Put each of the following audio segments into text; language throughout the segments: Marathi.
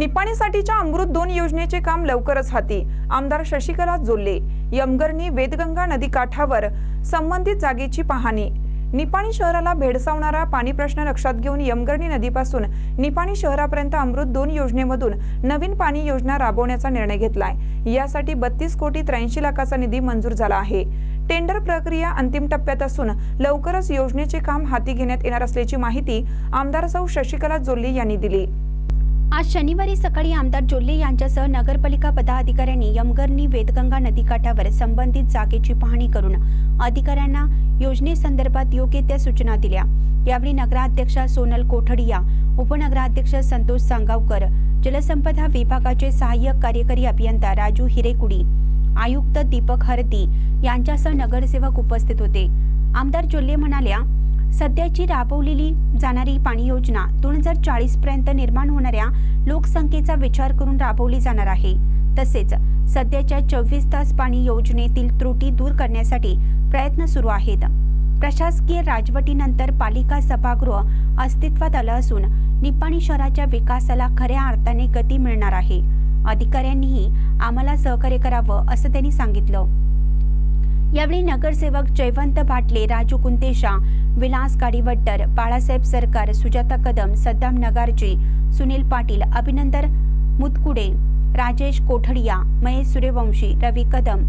निपाणीसाठीच्या अमृत दोन योजनेचे काम लवकरच हाती. आमदार शशिकला जोल्ले यमगरणी वेदगंगा नदी काठावर संबंधित जागेची पाहणी. निपाणी शहराला भेडसावणारा पाणी प्रश्न लक्षात घेऊन यमगरणी नदीपासून निपाणी शहरापर्यंत अमृत दोन योजनेमधून नवीन पाणी योजना राबवण्याचा निर्णय घेतलाय. यासाठी बत्तीस कोटी त्र्याऐंशी लाखाचा निधी मंजूर झाला आहे. टेंडर प्रक्रिया अंतिम टप्प्यात असून लवकरच योजनेचे काम हाती घेण्यात येणार असल्याची माहिती आमदार सौ शशिकला जोल्ले यांनी दिली. आज शनिवारी सकाळी आमदार जोल्ले यांच्यासह नगरपालिका पदाधिकाऱ्यांनी यमगरनी वेदगंगा नदीकाठावर संबंधित जागेची पाहणी करून अधिकाऱ्यांना योजनेसंदर्भात योग्य त्या सूचना दिल्या. यावेळी नगराध्यक्षा सोनल कोठडिया उपनगराध्यक्ष संतोष सांगावकर जलसंपदा विभागाचे सहाय्यक कार्यकारी अभियंता राजू हिरेकुडी आयुक्त दीपक हरती यांच्यासह नगरसेवक उपस्थित होते. आमदार जोल्ले म्हणाल्या सध्याची राबवलेली जाणारी पाणी योजना दोन हजार चाळीस पर्यंत निर्माण होणाऱ्या लोकसंख्येचा विचार करून राबवली जाणार आहे. तसेच सध्याच्या चोवीस तास पाणी योजनेतील त्रुटी दूर करण्यासाठी प्रयत्न सुरू आहेत. प्रशासकीय राजवटीनंतर पालिका सभागृह अस्तित्वात आलं असून निपाणी शहराच्या विकासाला खऱ्या अर्थाने गती मिळणार आहे. अधिकाऱ्यांनीही आम्हाला सहकार्य करावं असं त्यांनी सांगितलं. यावेळी नगरसेवक जयवंत भाटले राजू कुंतेशा विलास काडीवट्टर बाळासाहेब सरकार सुजाता कदम सद्दाम नगारजी सुनील पाटील अभिनंदन मुतकुडे राजेश कोठडिया महेश सूर्यवंशी रवी कदम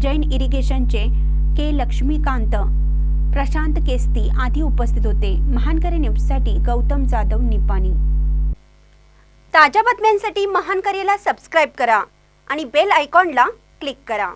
जैन इरिगेशनचे के लक्ष्मीकांत प्रशांत केस्ती आदी उपस्थित होते. महानकरी न्यूजसाठी गौतम जाधव निपाणी. ताज्या बातम्यांसाठी महानकरीला सबस्क्राईब करा आणि बेल आयकॉनला क्लिक करा.